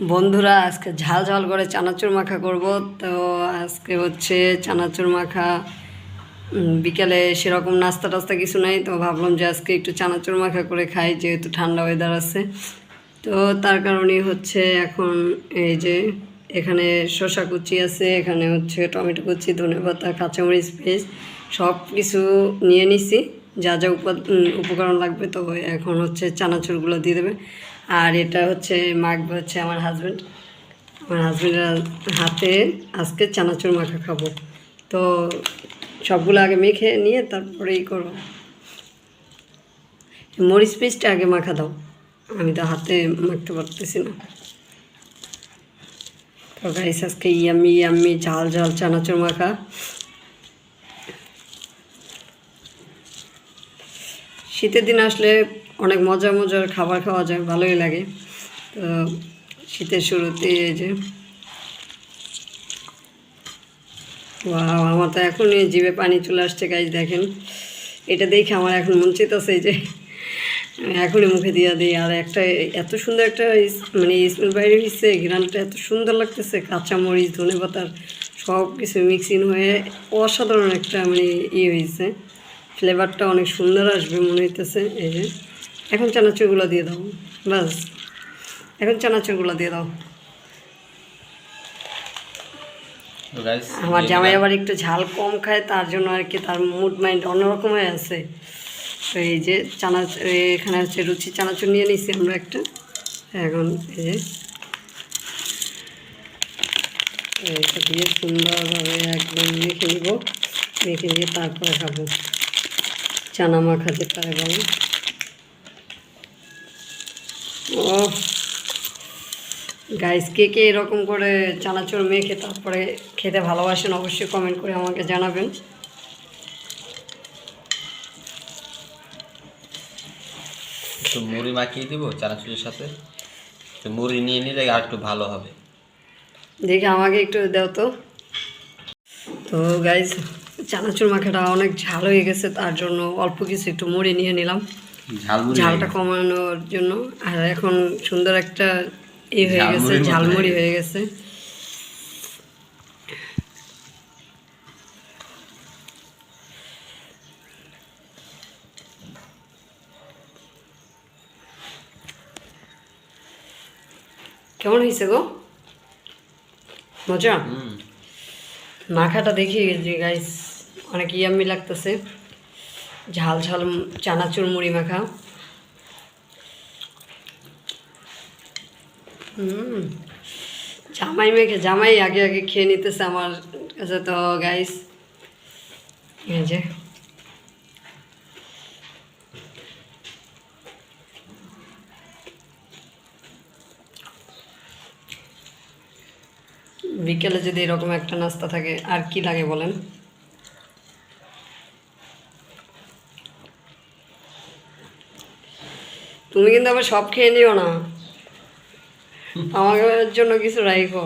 বন্ধুরা, আজকে ঝাল ঝাল করে চানাচুর মাখা করব। তো আজকে হচ্ছে চানাচুর মাখা। বিকালে সেরকম নাস্তা টাস্তা কিছু নাই, তো ভাবলাম যে আজকে একটু চানাচুর মাখা করে খাই, যেহেতু ঠান্ডা ওয়েদার আছে। তো তার কারণেই হচ্ছে এখন এই যে এখানে শসা কুচি আছে, এখানে হচ্ছে টমেটো কুচি ধনে পাতা কাঁচামরিচ পেস্ট সব কিছু নিয়ে নিছি। যা যা উপা- উপকরণ লাগবে তো এখন হচ্ছে চানাচুরগুলো দিয়ে দেবে। আর এটা হচ্ছে মাখবে হচ্ছে আমার হাজব্যান্ড আমার হাজব্যান্ডের হাতে আজকে চানাচুর মাখা খাব। তো সবগুলো আগে মেখে নিয়ে তারপরে ই করব। মরিচ পেস্টটা আগে মাখা দাও। আমি তো হাতে মাখতে পারতেছি না। তো গাইস আজকে ইয়ামি ইয়ামি, ঝাল ঝাল চানাচুর মাখা। শীতের দিন আসলে অনেক মজা মজার খাবার খাওয়া যায়, ভালোই লাগে। তো শীতের শুরুতে এই যে আমার তো এখনই জিভে পানি চলে আসছে গাইজ দেখেন। এটা দেখে আমার এখন মন চেতেছে যে এখনই মুখে দিয়ে দিই। আর একটা এত সুন্দর একটা মানে স্মেল বাইরে হয়েছে ঘ্রানটা এত সুন্দর লাগতেছে, কাঁচামরিচ ধনে পাতার সব কিছু মিক্সিং হয়ে অসাধারণ একটা মানে ইয়ে হয়েছে ফ্লেভারটা অনেক সুন্দর আসবে মনে হইতেছে এই যে। এখন চানাচুরগুলো দিয়ে দাও বাস। এখন চানাচুরগুলো দিয়ে দাও। আমার জামাই আবার একটু ঝাল কম খায় তার জন্য আর কি তার মুড মাইন্ড অন্যরকম হয়ে আছে। তো এই যে চানা এখানে হচ্ছে রুচি চানাচুর নিয়ে নিছি আমরা একটা। এখন এই যে এটা দিয়ে সুন্দরভাবে একদম মেখে নিব মেখে নিয়ে তারপরে খাব। চানা মাখা যেটা বলে। ও গাইস কে কে এরকম করে চানাচুর মেখে তারপরে খেতে ভালোবাসেন অবশ্যই কমেন্ট করে আমাকে জানাবেন। একটু মুড়ি মাখিয়ে দিব চানাচুরের সাথে। তো মুড়ি নিয়ে নিলে আর একটু ভালো হবে। দেখি আমাকে একটু দাও তো। তো গাইস চানাচুর মাখাটা অনেক ঝাল হয়ে গেছে তার জন্য অল্প কিছু একটু মুড়ি নিয়ে নিলাম। ঝালটা কমানোর জন্য। আর এখন সুন্দর একটা ই হয়ে গেছে ঝালমুড়ি হয়ে গেছে। কেমন হয়েছে গো? মজা? মাখাটা দেখি গেছি গাইস অনেক ইয়াম্মি লাগতেছে। ঝাল ঝাল চানাচুর মুড়ি মাখা। হুম। জামাই মেখে জামাই আগে আগে খেয়ে নিতেছে আমার কাছে তো গাইস যে। বিকেলে যদি এরকম একটা নাস্তা থাকে, আর কি লাগে বলেন? তুমি কিন্তু আবার সব খেয়ে নিও না। আমাকে জন্য কিছু রাখো